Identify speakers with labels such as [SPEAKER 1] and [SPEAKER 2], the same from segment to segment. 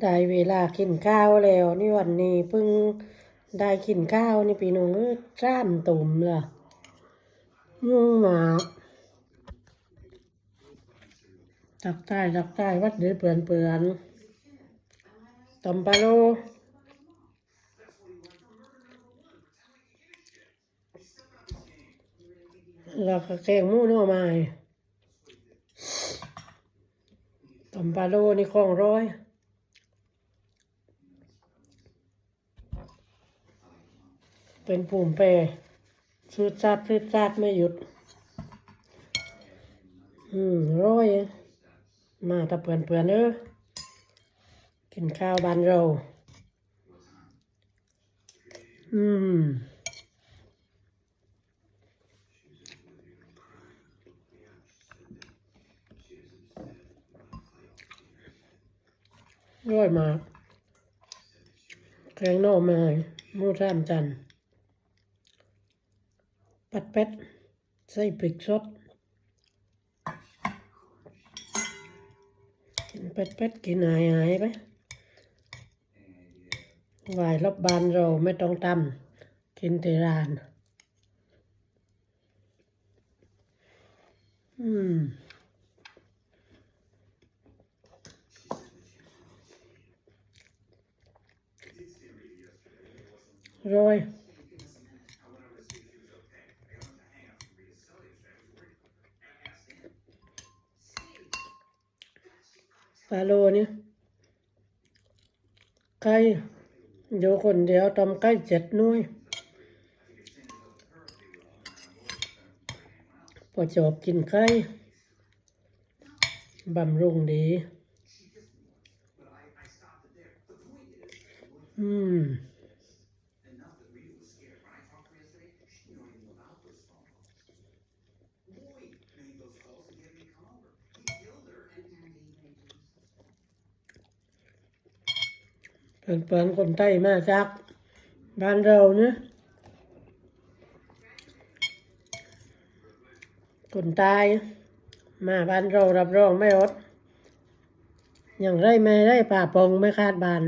[SPEAKER 1] ได้เวลากินข้าวแล้ว นี่วันนี้เพิ่งได้กินข้าวนี่พี่น้องเอ้ยจ้ามตุ่มล่ะยุ่งหมาตักใต้ตักใต้วัดเดือเปื่อนเปื่อนตำปลาโลแล้วก็แกงมูหน่อไม้ตำปลาโลนี่ของร้อย เป็นภูมิแพ้ซื้อจัดซื้อจัดไม่หยุด อืมร้อยมาตะเปื่อนเปื่อนเออกินข้าวบ้านเรา อืมร้อยมากแกงน่อไม้หมูสามจันทร์ ปัดเป็ดใส่พริกสดกินเป็ดเป็ดกินหายหายไปไหวรอบบานเราไม่ต้องตำกินที่ร้าน อืมโรย ปลาโลนี่ไก่อยู่คนเดียวทำไก่เจ็ดน่วยพอจบกินไก่บำรุงดี อืม เพื่อนเพื่นคนใต้มาจากบ้านเราเนี่ยคนตาย มาบ้านเรารับรองไม่อดอย่างไรไม่ได้ป่าปองไม่คาดบาน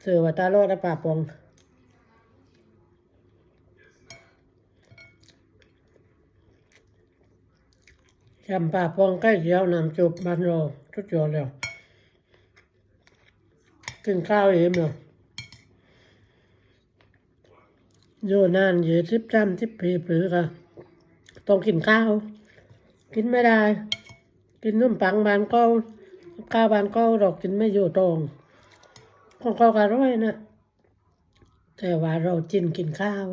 [SPEAKER 1] เสือว่าตาโลดและป่าปองจำป่าปองใกล้เดียวนำจุบบ้านเราทุกยอดแล้ว กินข้าวเองเนาะอยู่นานเยี่สิบสามสิบปีปรือก็ต้องกินข้าว กินไม่ได้ กินนุ่มปังบานเก็ข้าวบานเก็ดอกกินไม่อยู่ตรงของเขาก็อร่อยนะแต่ว่าเราจินกินข้าว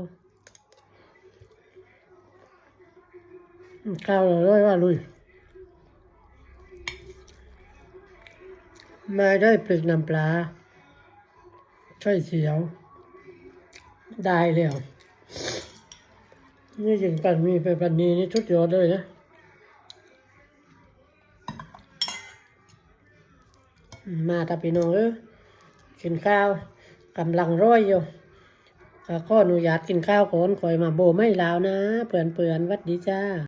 [SPEAKER 1] ข้าวอร่อยว่าลุยไม่ได้ปลึกน้ำปลา ช่วยเสียว ได้แล้วนี่ยิงปันมีไปปันนี้นี่ทุกยอดเลยนะมาตาพี่น้องเออกินข้าวกำลังร้อยอยู่ก็ออนุญาตกินข้าวก่อนคอยมาโบไม่ลาวนะ เปื่อนเปื่อนวัดดีจ้า